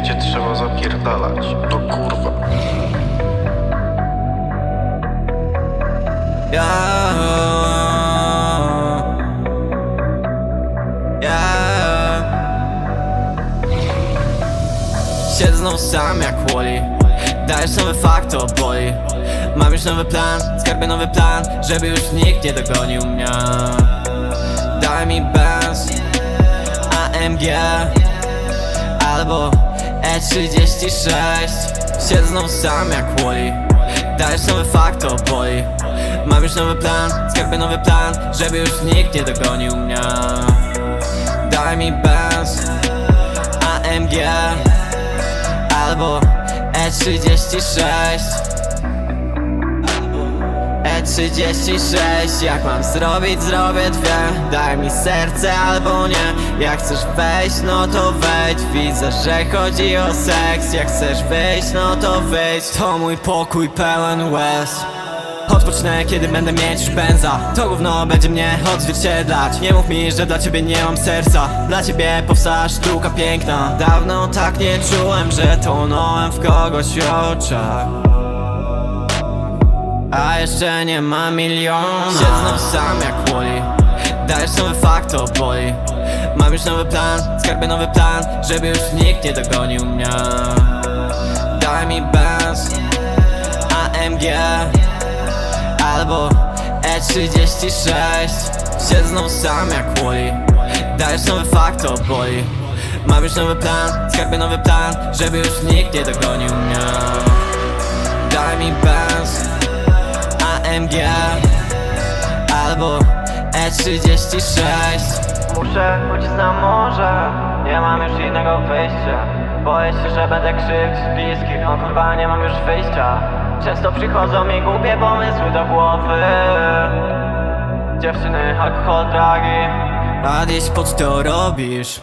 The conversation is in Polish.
jedzie, trzeba zapierdalać. No kurwa. Ja, ja. Siedzę znowu sam jak Wally Dajesz nowy fakt, to boli Mam już nowy plan, skarbę nowy plan Żeby już nikt nie dogonił mnie Daj mi Benz AMG Albo E36 Siedzę znowu sam jak Wally. Dajesz nowy fakt, to boli Mam już nowy plan, skarbę nowy plan Żeby już nikt nie dogonił mnie. Daj mi Benz AMG Albo E36 E36 Jak mam zrobić, zrobię dwie. Daj mi serce albo nie. Jak chcesz wejść, no to wejdź. Widzę, że chodzi o seks. Jak chcesz wyjść, no to wyjdź. To mój pokój pełen łez. Odpocznę, kiedy będę mieć już benza To gówno będzie mnie odzwierciedlać. Nie mów mi, że dla ciebie nie mam serca. Dla ciebie powstała sztuka piękna. Dawno tak nie czułem, że tonąłem w kogoś oczach a jeszcze nie ma miliona. Siedzę sam jak Wally. Dajesz nowy fakt, to boli. Mam już nowy plan, skarbę nowy plan Żeby już nikt nie dogonił mnie. Daj mi Benz AMG Albo E36 Siedzę sam jak Wally. Dajesz nowy fakt, to boli. Mam już nowy plan, skarbę nowy plan Żeby już nikt nie dogonił mnie. Daj mi Benz Albo E36 Muszę chodzić na morze Nie mam już innego wyjścia. Boję się, że będę krzywdzić bliskich. No kurwa nie mam już wyjścia. Często przychodzą mi głupie pomysły do głowy. Dziewczyny, alkohol, dragi A gdzieś pod to robisz